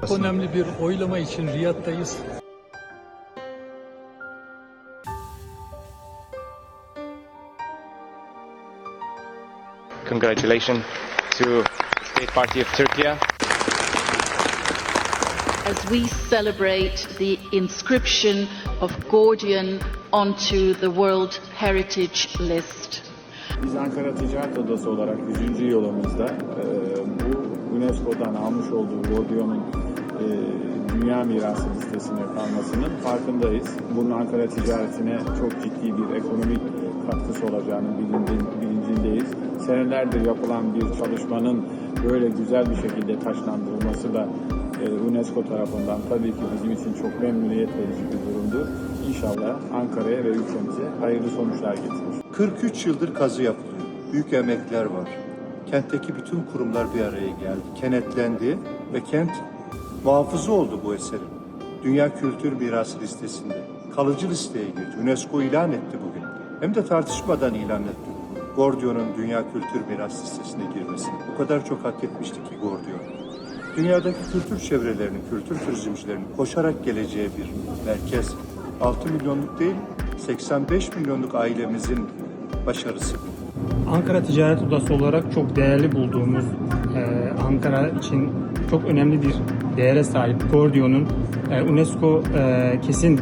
Çok önemli bir oylama için Riyad'dayız. Congratulations to State Party of Turkey. as we celebrate the inscription of Gordian onto the World Heritage List. Biz Ankara Ticaret Odası olarak 100. yılımızda e, bu UNESCO'dan almış olduğu Gordion'un e, Dünya Mirası listesine kalmasının farkındayız. Bunun Ankara ticaretine çok ciddi bir ekonomik katkısı olacağının bilincin, bilincindeyiz. Senelerdir yapılan bir çalışmanın böyle güzel bir şekilde taşlandırılması da e, UNESCO tarafından tabii ki bizim için çok memnuniyet verici bir durumdur. İnşallah Ankara'ya ve ülkemize hayırlı sonuçlar getirir. 43 yıldır kazı yapılıyor. Büyük emekler var. Kentteki bütün kurumlar bir araya geldi. Kenetlendi ve kent muhafızı oldu bu eserin. Dünya Kültür Mirası listesinde. Kalıcı listeye girdi. UNESCO ilan etti bugün. Hem de tartışmadan ilan etti. Gordion'un Dünya Kültür Miras listesine girmesini. O kadar çok hak etmişti ki Gordion. Dünyadaki kültür çevrelerinin, kültür turizmcilerinin koşarak geleceği bir merkez. 6 milyonluk değil, 85 milyonluk ailemizin başarısı. Ankara Ticaret Odası olarak çok değerli bulduğumuz e, Ankara için çok önemli bir değere sahip Gordion'un e, UNESCO e, kesin e,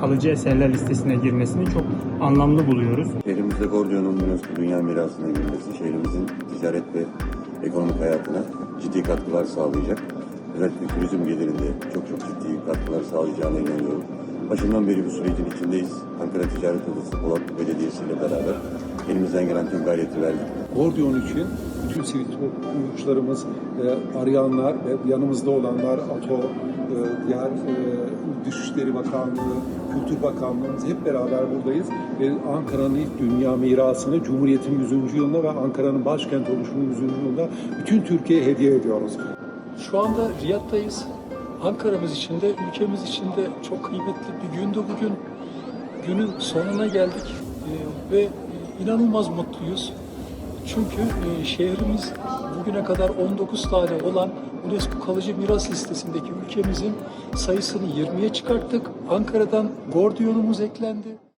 kalıcı eserler listesine girmesini çok anlamlı buluyoruz. Şehrimizde Gordion'un UNESCO Dünya Mirası'na girmesi şehrimizin ticaret ve ekonomik hayatına ciddi katkılar sağlayacak. Özellikle turizm gelirinde çok çok ciddi katkılar sağlayacağına inanıyorum. Başından beri bu sürecin içindeyiz. Ankara Ticaret Odası Polat Belediyesi ile beraber elimizden gelen tüm gayreti verdik. Gordiyon için bütün sivil toplumcularımız, e, arayanlar ve yanımızda olanlar, ATO, e, diğer e, Dışişleri Bakanlığı, Kültür Bakanlığımız hep beraber buradayız. Ve Ankara'nın ilk dünya mirasını Cumhuriyet'in 100. yılında ve Ankara'nın başkent oluşunun 100. yılında bütün Türkiye'ye hediye ediyoruz. Şu anda Riyad'dayız. Ankara'mız için de, ülkemiz için de çok kıymetli bir gündü bugün. Günün sonuna geldik Ee, ve inanılmaz mutluyuz. Çünkü e, şehrimiz bugüne kadar 19 tane olan UNESCO kalıcı miras listesindeki ülkemizin sayısını 20'ye çıkarttık. Ankara'dan Gordiyonumuz eklendi.